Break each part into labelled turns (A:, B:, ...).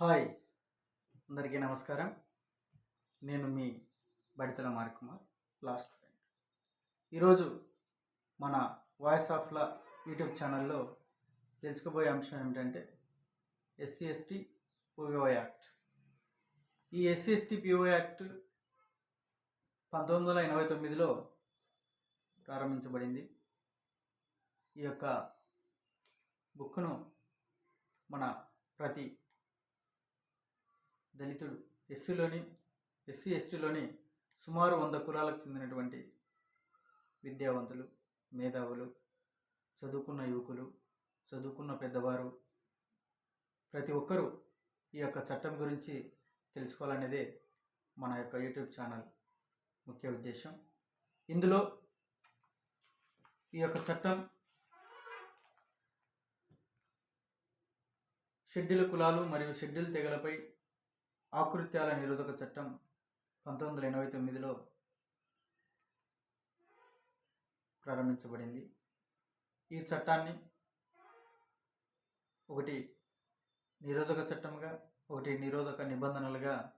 A: Hi. అందరికీ నమస్కారం. నేను మీ బడితల మారికుమార్ లాస్ట్ ఫ్రెండ్. ఈరోజు మన వాయిస్ ఆఫ్ లా యూట్యూబ్ ఛానల్లో తెలుసుకోబోయే అంశం ఏమిటంటే ఎస్సీ ఎస్టీ పిఓ యాక్ట్. ఈ ఎస్సీ ఎస్టీ పిఓ యాక్ట్ పంతొమ్మిది వందల ఎనభై తొమ్మిదిలో ప్రారంభించబడింది. ఈ యొక్క బుక్ను మన ప్రతి దళితుడు. ఎస్సీలోని ఎస్సీ ఎస్టీలోని సుమారు వంద కులాలకు చెందినటువంటి విద్యావంతులు మేధావులు చదువుకున్న యువకులు చదువుకున్న పెద్దవారు ప్రతి ఒక్కరూ ఈ యొక్క చట్టం గురించి తెలుసుకోవాలనేదే మన యొక్క యూట్యూబ్ ఛానల్ ముఖ్య ఉద్దేశం. ఇందులో ఈ యొక్క చట్టం షెడ్యూల్ కులాలు మరియు షెడ్యూల్ తెగలపై ఆకృత్యాల నిరోధక చట్టం పంతొమ్మిది వందల ఎనభై తొమ్మిదిలో ప్రారంభించబడింది. ఈ చట్టాన్ని ఒకటి నిరోధక చట్టంగా ఒకటి నిరోధక నిబంధనలుగా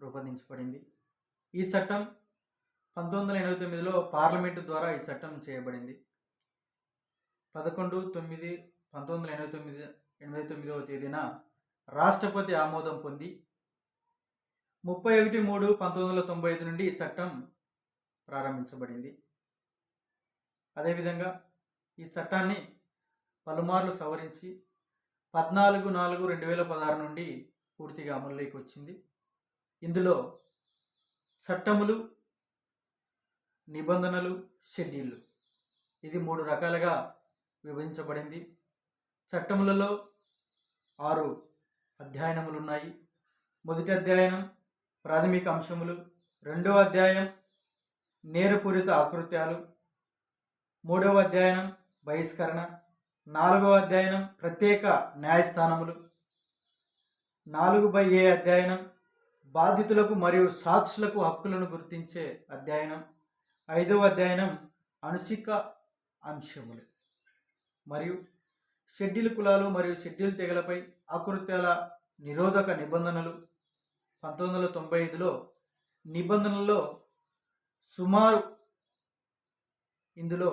A: రూపొందించబడింది. ఈ చట్టం పంతొమ్మిది వందల ఎనభై తొమ్మిదిలో పార్లమెంటు ద్వారా ఈ చట్టం చేయబడింది. పదకొండు తొమ్మిది పంతొమ్మిది వందల ఎనభై తొమ్మిది ఎనభై తొమ్మిదవ తేదీన రాష్ట్రపతి ఆమోదం పొంది. ముప్పై ఒకటి మూడు పంతొమ్మిది వందల తొంభై ఐదు నుండి ఈ చట్టం ప్రారంభించబడింది. అదేవిధంగా ఈ చట్టాన్ని పలుమార్లు సవరించి పద్నాలుగు నాలుగు రెండు వేల పదహారు నుండి పూర్తిగా అమలులోకి వచ్చింది. ఇందులో చట్టములు నిబంధనలు షెడ్యూళ్ళు ఇది మూడు రకాలుగా విభజించబడింది. చట్టములలో ఆరు అధ్యయనములు ఉన్నాయి మొదటి అధ్యయనం ప్రాథమిక అంశములు. రెండవ అధ్యాయం నేరపూరిత ఆకృత్యాలు. మూడవ అధ్యయనం బహిష్కరణ. నాలుగవ అధ్యయనం ప్రత్యేక న్యాయస్థానములు. నాలుగు బై ఏ అధ్యయనం బాధితులకు మరియు సాక్షులకు హక్కులను గుర్తించే అధ్యయనం. ఐదవ అధ్యయనం అనుసిక అంశములు. మరియు షెడ్యూల్ కులాలు మరియు షెడ్యూల్ తెగలపై ఆకృత్యాల నిరోధక నిబంధనలు. పంతొమ్మిది వందల తొంభై ఐదులో నిబంధనల్లో సుమారు ఇందులో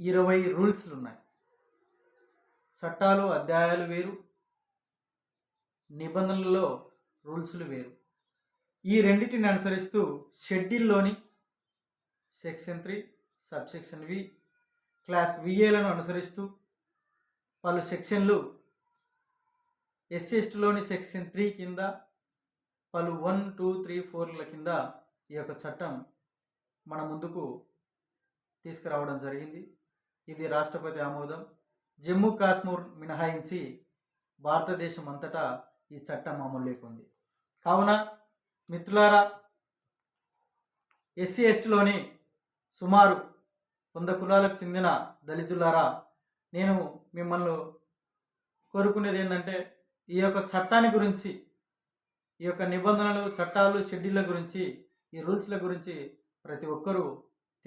A: ఇరవై రూల్స్లు ఉన్నాయి చట్టాలు అధ్యాయాలు వేరు నిబంధనలలో రూల్స్లు వేరు. ఈ రెండింటిని అనుసరిస్తూ షెడ్యూల్లోని section three sub section V class విఏలను అనుసరిస్తూ పలు సెక్షన్లు. ఎస్సీ సెక్షన్ త్రీ కింద పలు వన్ టూ త్రీ ఫోర్ల కింద ఈ యొక్క చట్టం మన ముందుకు తీసుకురావడం జరిగింది. ఇది రాష్ట్రపతి ఆమోదం. జమ్మూ కాశ్మీర్ మినహాయించి భారతదేశం అంతటా ఈ చట్టం అమలులోకి ఉంది కావున మిత్రులారా ఎస్సీ ఎస్టీలోని సుమారు వంద కులాలకు చెందిన దళితులారా నేను మిమ్మల్ని కోరుకునేది ఏంటంటే ఈ యొక్క చట్టాన్ని గురించి ఈ యొక్క నిబంధనలు చట్టాలు షెడ్యూళ్ళ గురించి ఈ రూల్స్ల గురించి ప్రతి ఒక్కరూ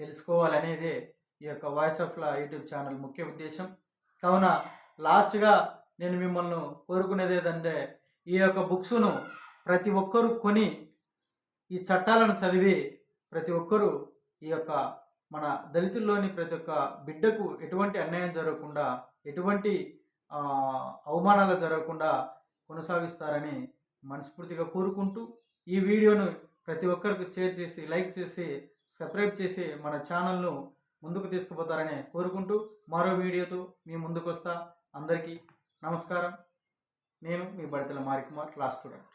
A: తెలుసుకోవాలనేదే ఈ యొక్క voice of law YouTube channel ముఖ్య ఉద్దేశం. కావున లాస్ట్గా నేను మిమ్మల్ని కోరుకునేది ఏంటంటే ఈ యొక్క బుక్స్ను ప్రతి ఒక్కరూ కొని ఈ చట్టాలను చదివి ప్రతి ఒక్కరూ ఈ యొక్క మన దళితుల్లోని ప్రతి ఒక్క బిడ్డకు ఎటువంటి అన్యాయం జరగకుండా ఎటువంటి అవమానాలు జరగకుండా కొనసాగిస్తారని మనస్ఫూర్తిగా కోరుకుంటూ ఈ వీడియోను ప్రతి ఒక్కరికి షేర్ చేసి లైక్ చేసి సబ్స్క్రైబ్ చేసి మన ఛానల్ను ముందుకు తీసుకుపోతారని కోరుకుంటూ మరో వీడియోతో మీ ముందుకు వస్తా అందరికీ నమస్కారం. నేను మీ బడితల మారికుమార్ క్లాస్ స్టూడెంట్.